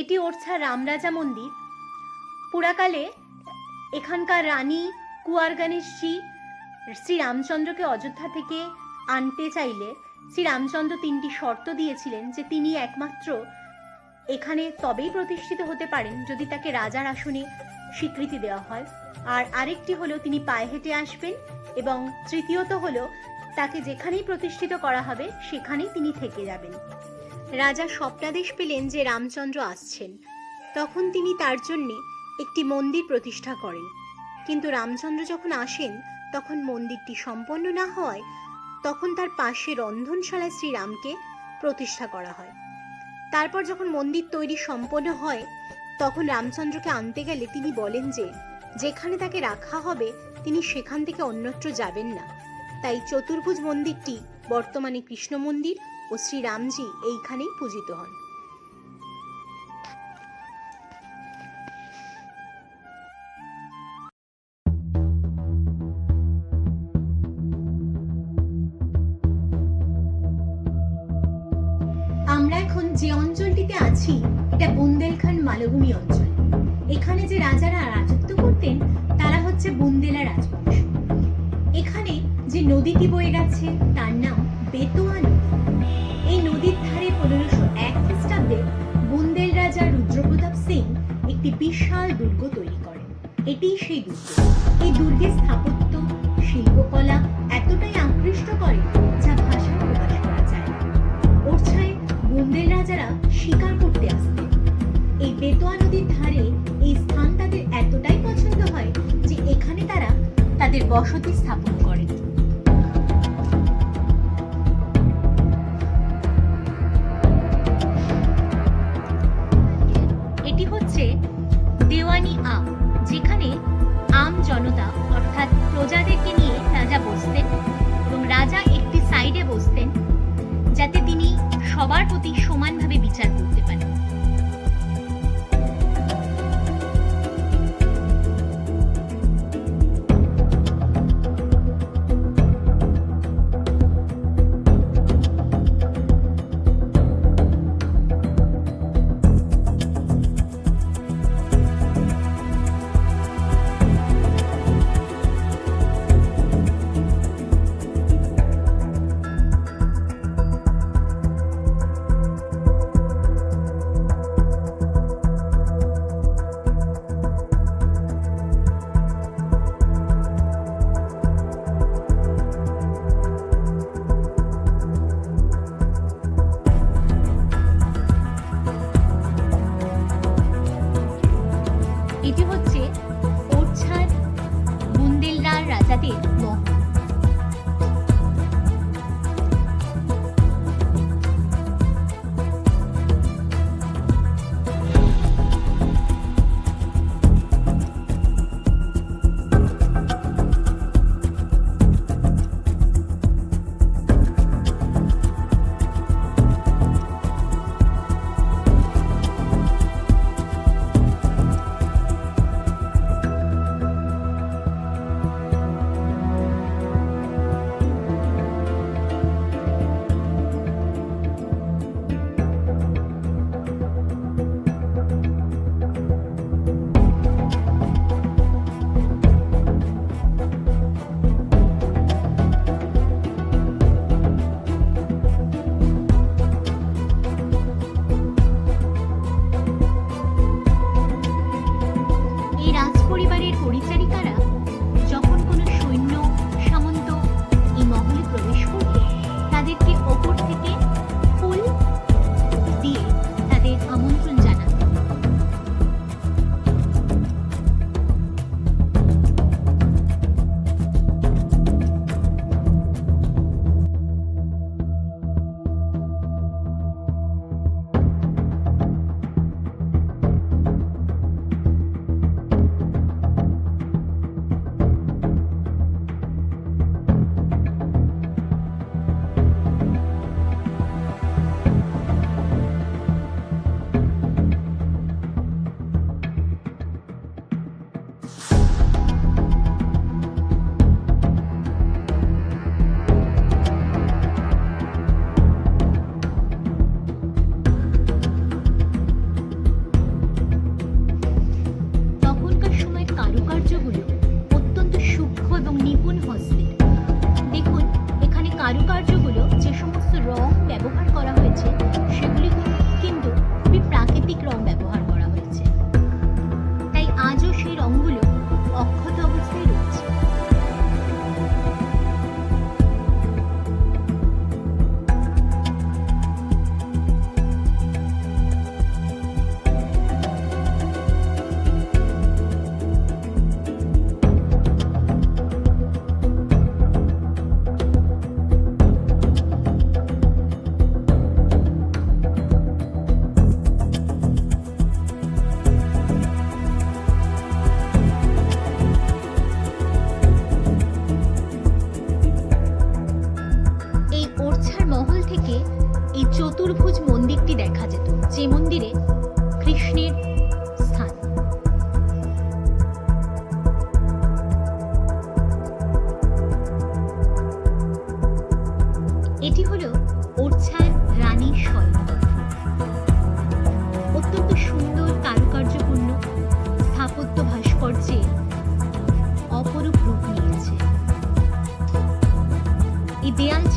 এটি ওরছা রামরাজা মন্দির। পুরাকালে এখানকার রানী কুয়ার গণেশজি শ্রী রামচন্দ্রকে অযোধ্যা থেকে আনতে চাইলে শ্রী রামচন্দ্র তিনটি শর্ত দিয়েছিলেন যে তিনি একমাত্র এখানে তবেই প্রতিষ্ঠিত হতে পারেন যদি তাকে রাজার আসনে স্বীকৃতি দেওয়া হয়। আর আরেকটি হলো তিনি পায়ে হেঁটে আসবেন এবং তৃতীয়ত হলো তাকে যেখানেই প্রতিষ্ঠিত করা হবে সেখানেই তিনি থেকে যাবেন। রাজা স্বপ্নাদেশ পেলেন যে রামচন্দ্র আসছেন। তখন তিনি তার জন্যে একটি মন্দির প্রতিষ্ঠা করেন। কিন্তু রামচন্দ্র যখন আসেন, তখন মন্দিরটি সম্পন্ন না হওয়ায় তখন তার পাশে রন্ধনশালায় শ্রীরামকে প্রতিষ্ঠা করা হয়। তারপর যখন মন্দির তৈরি সম্পন্ন হয়, তখন রামচন্দ্রকে আনতে গেলে তিনি বলেন যে, যেখানে তাকে রাখা হবে, তিনি সেখান থেকে অন্যত্র যাবেন না। তাই চতুর্ভুজ মন্দিরটি বর্তমানে কৃষ্ণ মন্দির ও শ্রীরামজি এইখানেই পূজিত হন। আমরা এখন যে অঞ্চলটিতে আছি, এটা বুন্দেলখান্ড মালভূমি অঞ্চল। এখানে যে রাজারা রাজত্ব করতেন, তারা হচ্ছে বুন্দেলা রাজবংশ। এখানে যে নদীটি বয়ে গেছে, তার নাম বেতোয়া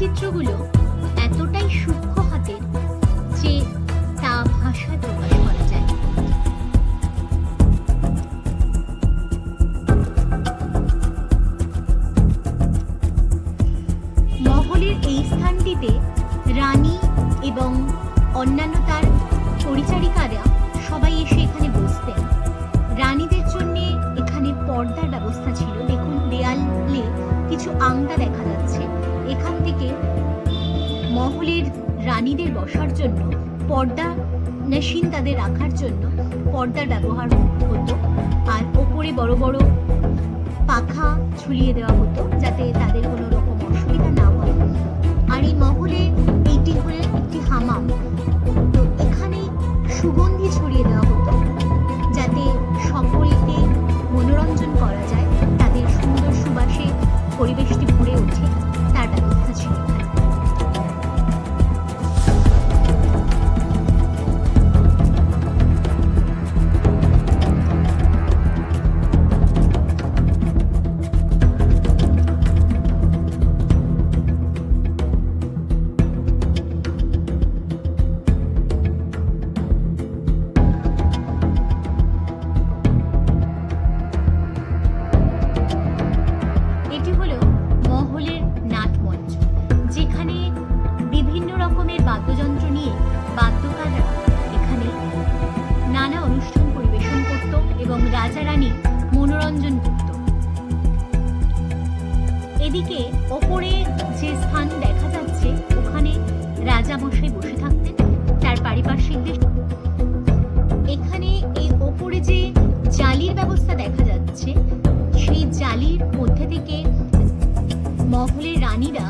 চিত্রগুলো এতটাই সূক্ষ্ম হাতের যে তা ভাষায় প্রকাশ করা যায়। মহলের এই স্থানটিতে রানী এবং অন্যান্য তার পরিচারিকারা সবাই এসে এখানে বসতেন। রানীদের জন্য এখানে পর্দার ব্যবস্থা ছিল। দেখুন, দেয়ালে কিছু আংটা দেখা থেকে মহলের রানীদের বসার জন্য, পর্দা মেশিন তাদের রাখার জন্য পর্দার ব্যবহার হতো। আর ওপরে বড় বড় পাখা ঝুলিয়ে দেওয়া হতো যাতে তাদের কোনো রকম অসুবিধা না হয়। আর এই মহলে এইটি হলো একটি হামাম। তো এখানে সুগন্ধি ছড়িয়ে দেওয়া রকমের বাদ্যযন্ত্র নিয়ে বাদ্যকাররা এখানে নানা অনুষ্ঠান পরিবেশন করত এবং রাজা রানী মনোরঞ্জন করত। এদিকে ওপরে যে স্থান দেখা যাচ্ছে, ওখানে রাজা মশাই বসে থাকতেন, তার পারিপার্শ্বিকদের এখানে এই ওপরে যে জালির ব্যবস্থা দেখা যাচ্ছে, সেই জালির মধ্যে থেকে মহলের রানীরা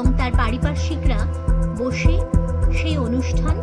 এবং তার পারিপার্শ্বিকরা বসে সেই অনুষ্ঠান